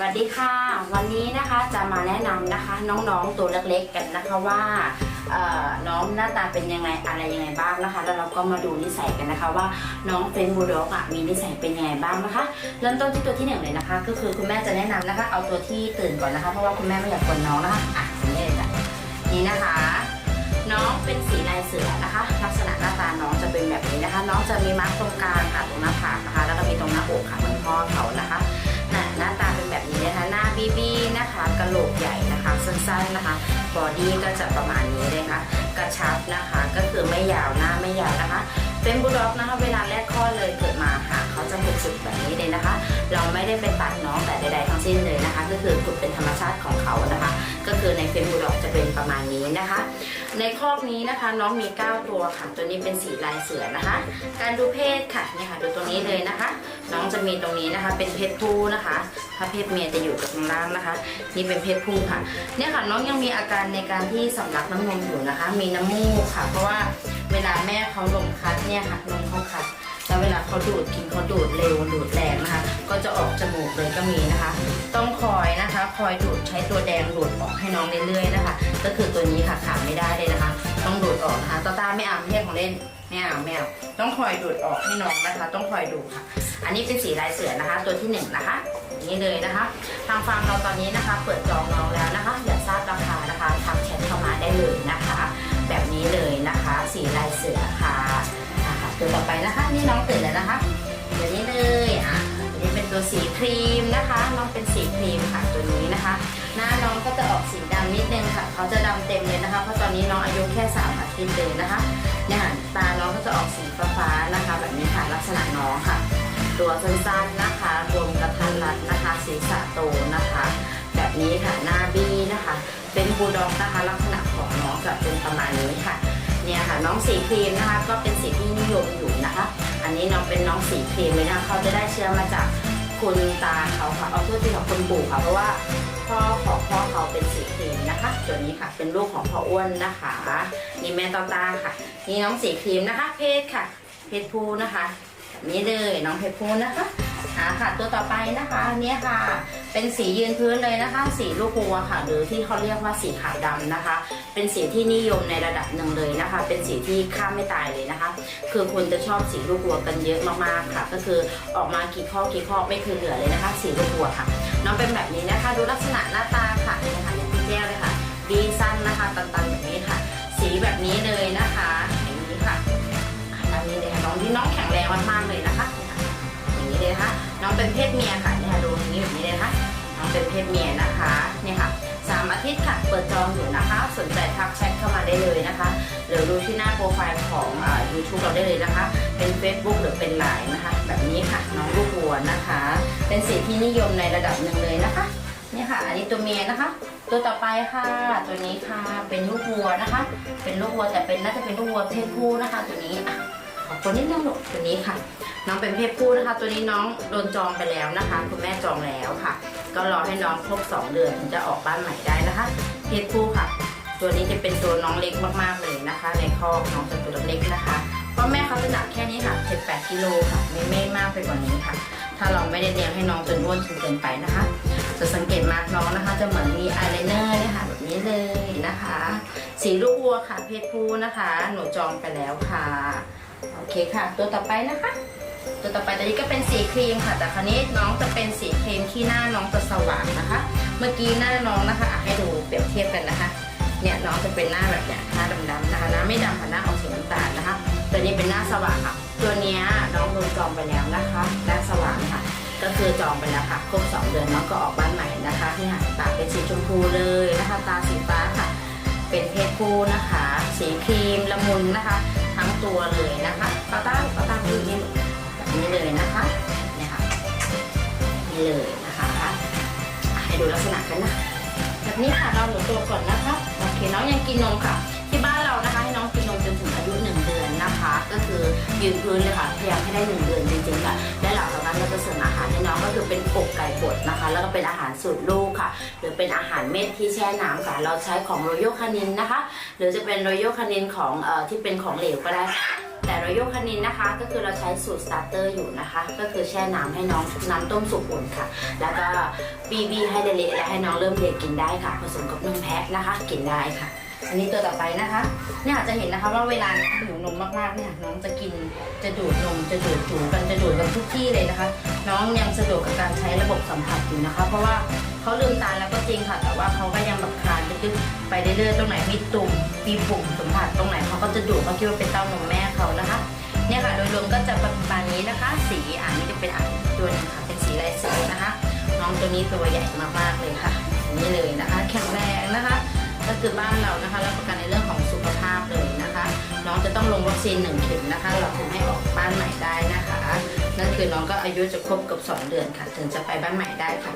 สวัสดีค่ะ วันนี้นะคะจะมาแนะนำนะคะน้องๆตัวเล็กๆกันนะคะว่าน้องหน้าตาเป็นยังไงอะไรยังไงบ้างนะคะ แล้วเราก็มาดูนิสัยกันนะคะว่าน้องเฟรนบูลด็อกอะมีนิสัยเป็นยังไงบ้างนะคะเริ่มต้นที่ตัวที่หนึ่งเลยนะคะ ก็คือคุณแม่จะแนะนำนะคะ เอาตัวที่ตื่นก่อนนะคะ เพราะว่าคุณแม่ไม่อยากกวนน้องนะคะอะนี่เลยจ้ะนี่นะคะ น้องเป็นสีลายเสือนะคะ ลักษณะหน้าตาน้องจะเป็นแบบนี้นะคะ น้องจะมีมาร์กตรงกลางค่ะตรงหน้าผากนะคะ แล้วก็มีตรงหน้าอกค่ะเหมือนพ่อเขานะคะ สั้นๆนะคะบอดี้ก็จะประมาณนี้เลยค่ะกระชับนะคะ ก็คือไม่ยาวหน้าไม่ยาวนะคะ เป็นบูลด็อกนะคะ เวลาแรกคลอดเลยเกิดมาค่ะ เขาจะเป็นสุดแบบนี้เลยนะคะ ไม่ได้ไปตัดน้องแต่ใดๆทั้งสิ้นเลยนะคะ ก็คือฝึกเป็นธรรมชาติของเขานะคะ ก็คือในเฟนบูลด็อกจะเป็นประมาณนี้นะคะ ในคอกนี้นะคะน้องมี 9 ตัวค่ะ ตัวนี้เป็นสีลายเสือนะคะ การดูเพศค่ะเนี่ยค่ะดูตรงนี้เลยนะคะ น้องจะมีตรงนี้นะคะ เป็นเพศผู้นะคะถ้าเพศเมียจะอยู่กับข้างล่างนะคะ นี่เป็นเพศผู้ค่ะ เนี่ยค่ะน้องยังมีอาการในการที่สำลักน้ำนมอยู่นะคะ มีน้ำมูกค่ะ เพราะว่าเวลาแม่เขาลมคัดเนี่ยค่ะนมเขาคัด แล้วเวลาเขาดูดกินเขาดูดเร็วดูดแรงนะคะ ก็จะออกจมูกเลยก็มีนะคะ ต้องคอยนะคะ คอยดูดใช้ตัวแดงดูดออกให้น้องเรื่อยๆนะคะ ก็คือตัวนี้ค่ะขาดไม่ได้เลยนะคะ ต้องดูดออกนะคะตาตาไม่อาไม่ใช่ของเล่นไม่เอาไม่เอาต้องคอยดูดออกให้น้องนะคะ ต้องคอยดูค่ะ อันนี้เป็นสีลายเสือนะคะ ตัวที่หนึ่งนะคะนี่เลยนะคะ ทางฟาร์มเราตอนนี้นะคะ เปิดจองน้องแล้วนะคะ อยากทราบราคานะคะทักแชทเข้ามาได้เลยนะคะ แบบนี้เลยนะคะ สีลายเสือค่ะ ตัวต่อไปนะคะ นี่น้องตื่นแล้วนะคะเดี๋ยวนี้เลยอะตัวนี้เป็นตัวสีครีมนะคะ น้องเป็นสีครีมค่ะตัวนี้นะคะ หน้าน้องก็จะออกสีดำนิดนึงค่ะ เขาจะดำเต็มเลยนะคะ เพราะตอนนี้น้องอายุแค่สามอาทิตย์เลยนะคะเนี่ยค่ะตาน้องก็จะออกสีฟ้าๆนะคะ แบบนี้ค่ะลักษณะน้องค่ะ ตัวสั้นๆนะคะรวมกระทันรัดนะคะศีรษะโตนะคะ แบบนี้ค่ะหน้าบี้นะคะ เป็นบูลด็อกนะคะ ลักษณะของน้องจะเป็นประมาณนี้ค่ะ เนี่ยค่ะน้องสีครีมนะคะก็เป็นสีที่นิยมอยู่นะคะ อันนี้น้องเป็นน้องสีครีมเลยนะคะเขาจะได้เชื้อมาจากคุณตาเขาค่ะเอาเพื่อที่ของคุณปู่ค่ะเพราะว่าพ่อของพ่อเขาเป็นสีครีมนะคะ ตัวนี้ค่ะเป็นลูกของพ่ออ้วนนะคะนี่แม่ตาตาค่ะ นี่น้องสีครีมนะคะ เพศค่ะ เพศผู้นะคะ นี้เลยน้องเพศผู้นะคะอ่าค่ะตัวต่อไปนะคะเนี่ยค่ะเป็นสียืนพื้นเลยนะคะ สีลูกวัวค่ะ หรือที่เขาเรียกว่าสีขาวดำนะคะ เป็นสีที่นิยมในระดับหนึ่งเลยนะคะ เป็นสีที่ฆ่ามไม่ตายเลยนะคะ คือคนจะชอบสีลูกวัวกันเยอะมากๆค่ะ ก็คือออกมากี่ข้อกี่ข้อไม่เคยเหลือเลยนะคะ สีลูกวัวค่ะ น้องเป็นแบบนี้นะคะ ดูลักษณะหน้าตาค่ะนี่นะคะอย่างที่แจ้งเลยค่ะดีสั้นนะคะตันๆแบบนี้ค่ะ สีแบบนี้เลยนะคะอย่างนี้ค่ะอันนี้เลยค่ะน้องที่น้องแข็งแรงมากๆเลยนะคะอย่างนี้เลยนะคะน้องเป็นเพศเมียค่ะเนี่ยค่ะดู อย่างนี้แบบนี้เลยนะคะน้องเป็นเพศเมียนะคะเนี่ยค่ะสามอาทิตย์ค่ะเปิดจองอยู่นะคะ สนใจทักแชทเข้ามาได้เลยนะคะหรือดูที่หน้าโปรไฟล์ของอ่า YouTube เราได้เลยนะคะ เป็น Facebook หรือเป็นไลน์นะคะ แบบนี้ค่ะน้องลูกวัวนะคะ เป็นสีที่นิยมในระดับหนึ่งเลยนะคะเนี่ยค่ะ อันนี้ตัวเมียนะคะ ตัวต่อไปค่ะ ตัวนี้ค่ะเป็นลูกวัวนะคะ เป็นลูกวัวแต่เป็นน่าจะเป็นลูกวัวเพศผู้นะคะ ตัวนี้อะ ขอตัวนิดนึงลูตัวนี้ค่ะ น้องเป็นเพศผู้นะคะ ตัวนี้น้องโดนจองไปแล้วนะคะ คุณแม่จองแล้วค่ะ ก็รอให้น้องครบ 2 เดือนถึงจะออกบ้านใหม่ได้นะคะ เพศผู้ค่ะ ตัวนี้จะเป็นตัวน้องเล็กมากๆเลยนะคะ ในคอกน้องจะตัวเล็กนะคะเพราะแม่เขาจะหนักแค่นี้ค่ะ 7-8 กิโลค่ะไม่ไม่มากไปกว่านี้ค่ะ ถ้าเราไม่ได้เลี้ยงให้น้องจนอ้วนจนเกินไปนะคะ จะสังเกตมากน้องนะคะ จะเหมือนมีอายไลเนอร์เนี่ยค่ะแบบนี้เลยนะคะ สีลูกวัวค่ะ เพศผู้นะคะ หนูจองไปแล้วค่ะ โอเคค่ะ ตัวต่อไปนะคะ ตัวต่อไปตัวนี้ก็เป็นสีครีมค่ะ แต่คราวนี้น้องจะเป็นสีครีมที่หน้าน้องจะสว่างนะคะ เมื่อกี้หน้าน้องนะคะอะให้ดูเปรียบเทียบกันนะคะ เนี่ยน้องจะเป็นหน้าแบบเนี้ยหน้าดำๆนะคะหน้าไม่ดำค่ะหน้าออกสีน้ำตาลนะคะ ตัวนี้เป็นหน้าสว่างค่ะ ตัวเนี้ยน้องโดนจองไปแล้วนะคะหน้าสว่างค่ะก็คือจองไปแล้วค่ะครบ2เดือนน้องก็ออกบ้านใหม่นะคะที่หางตาเป็นสีชมพูเลยนะคะ ตาสีฟ้าค่ะ เป็นเพศผู้นะคะ สีครีมละมุนนะคะ ตัวเลยนะคะตาต้าตาต้าดูนี่แบบนี้เลยนะคะเนี่ยค่ะนี่เลยนะคะอะให้ดูลักษณะกันนะ แบบนี้ค่ะเราหนูตัวก่อนนะคะโอเคน้องยังกินนมค่ะ ยืนพื้นเลยค่ะพยายามให้ได้หนึ่งเดือนจริงๆค่ะและหลังจากนั้นเราจะเสริมอาหารให้น้องก็คือเป็นอกไก่บดนะคะ แล้วก็เป็นอาหารสูตรลูกค่ะ หรือเป็นอาหารเม็ดที่แช่น้ำค่ะ เราใช้ของโรโยคานินนะคะ หรือจะเป็นโรโยคานินของเอ่อที่เป็นของเหลวก็ได้แต่โรโยคานินนะคะ ก็คือเราใช้สูตรสตาร์เตอร์อยู่นะคะ ก็คือแช่น้ำให้น้องน้ำต้มสุกอุ่นค่ะ แล้วก็บีบีให้เละๆและให้น้องเริ่มเด็กกินได้ค่ะ ผสมกับนมแพะนะคะ กินได้ค่ะ อันนี้ตัวต่อไปนะคะ เนี่ยอาจจะเห็นนะคะว่าเวลาน้องหิวนมมากๆเนี่ยน้องจะกินจะดูดนมจะดูดจูกันจะดูดกันทุกที่เลยนะคะ น้องยังสะดวกกับการใช้ระบบสัมผัสอยู่นะคะ เพราะว่าเขาลืมตาแล้วก็จริงค่ะ แต่ว่าเขาก็ยังแบบคลานดึกๆไปเรื่อยๆตรงไหนมีตุ่มมีปุ่มสัมผัสตรงไหนเขาก็จะดูดเขาคิดว่าเป็นเต้านมแม่เขานะคะ เนี่ยค่ะโดยรวมก็จะประมาณนี้นะคะ สีอ่านนี้จะเป็นอ่านตัวนึงค่ะเป็นสีลายเสือนะคะ น้องตัวนี้ตัวใหญ่มากๆเลยค่ะนี่เลยนะคะ แข็งแรงนะคะ คือบ้านเรานะคะรับประกันในเรื่องของสุขภาพเลยนะคะ น้องจะต้องลงวัคซีนหนึ่งเข็มนะคะ เราถึงให้ออกบ้านใหม่ได้นะคะ นั่นคือน้องก็อายุจะครบกับสองเดือนค่ะ ถึงจะไปบ้านใหม่ได้ค่ะ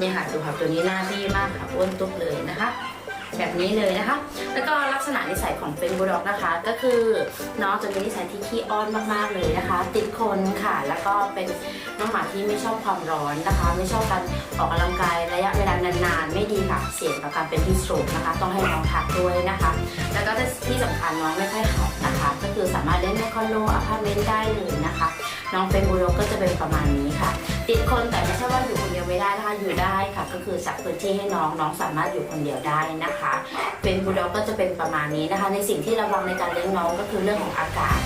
นี่ค่ะดูค่ะตัวนี้หน้าที่มากค่ะอ้วนตุ๊บเลยนะคะ แบบนี้เลยนะคะ แล้วก็ลักษณะนิสัยของเป็นบูลด็อกนะคะ ก็คือน้องจะมีนิสัยที่ขี้อ้อนมากๆเลยนะคะ ติดคนค่ะ แล้วก็เป็นน้องหมาที่ไม่ชอบความร้อนนะคะ ไม่ชอบการออกกำลังกายระยะเวลานานๆ ไม่ดีค่ะ เสี่ยงต่อการเป็นที่สโตรกนะคะ ต้องให้น้องพักด้วยนะคะ แล้วก็ที่สำคัญน้องไม่ค่อยขับนะคะ ก็คือสามารถเล่นในคอนโดอพาร์ตเมนต์ได้เลยนะคะ น้องเป็นบูลด็อกก็จะเป็นประมาณนี้ค่ะ ติดคนแต่ไม่ใช่ว่าอยู่คนเดียวไม่ได้นะคะอยู่ได้ค่ะ ก็คือจัดพื้นที่ให้น้องน้องสามารถอยู่คนเดียวได้นะคะ เป็นบูลด็อกก็จะเป็นประมาณนี้นะคะ ในสิ่งที่ระวังในการเลี้ยงน้องก็คือเรื่องของอากาศ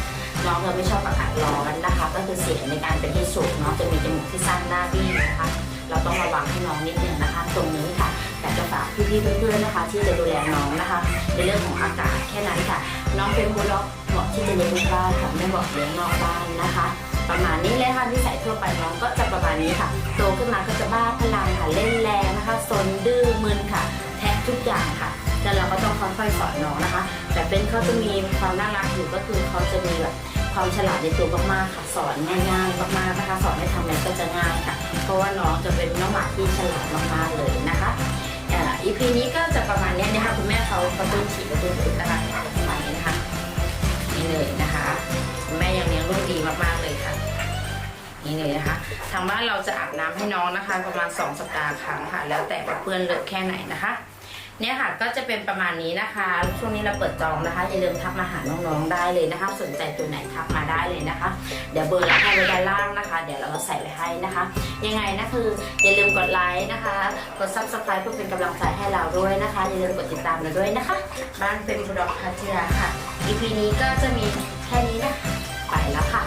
น้องเราไม่ชอบอากาศร้อนนะคะ ก็คือเสี่ยงในการเป็นที่สูงน้องจะมีจมูกที่สั้นหน้าบี้นะคะ เราต้องระวังให้น้องนิดนึงนะคะ ตรงนี้ค่ะแต่จะฝากพี่ๆเพื่อนๆนะคะ ที่จะดูแลน้องนะคะ ในเรื่องของอากาศแค่นั้นค่ะ น้องเป็นบูลด็อกเหมาะที่จะเลี้ยงในบ้านค่ะไม่เหมาะเลี้ยงนอกบ้านนะคะ ประมาณนี้เลยค่ะที่ใส่ทั่วไปน้องก็จะประมาณนี้ค่ะ โตขึ้นมาก็จะบ้าพลังค่ะเล่นแรงนะคะซนดื้อมึนค่ะ แทะทุกอย่างค่ะแล้วเราก็ต้องค่อยๆสอนน้องนะคะ แต่เป็นเขาจะมีความน่ารักอยู่ก็คือเขาจะมีแบบความฉลาดในตัวมากๆค่ะ สอนง่ายๆมากๆนะคะ สอนให้ทำอะไรก็จะง่ายค่ะ เพราะว่าน้องจะเป็นน้องหมาที่ฉลาดมากๆเลยนะคะอ่า EP นี้ก็จะประมาณนี้นะคะคุณแม่เขากระตุ้นฉีดกระตุ้นฝึกนะคะประมาณนี้นะคะนี่เลยนะคะคุณแม่ยังเลี้ยงลูกดีมากๆเลยค่ะ นี่เลยนะคะ ทางบ้านเราจะอาบน้ำให้น้องนะคะ ประมาณ 2 สัปดาห์ครั้งค่ะ แล้วแต่ว่าเปื้อนเลอะแค่ไหนนะคะ เนี่ยค่ะก็จะเป็นประมาณนี้นะคะ ช่วงนี้เราเปิดจองนะคะ อย่าลืมทักมาหาน้องๆได้เลยนะคะ สนใจตัวไหนทักมาได้เลยนะคะ เดี๋ยวเบอร์เราให้ไว้ด้านล่างนะคะ เดี๋ยวเราใส่ไว้ให้นะคะ ยังไงนะคืออย่าลืมกดไลค์นะคะ กด subscribe เพื่อเป็นกำลังใจให้เราด้วยนะคะ อย่าลืมกดติดตามเราด้วยนะคะ บ้านเป็นบุดอกพัทยาค่ะ EP นี้ก็จะมีแค่นี้นะคะไปแล้วค่ะ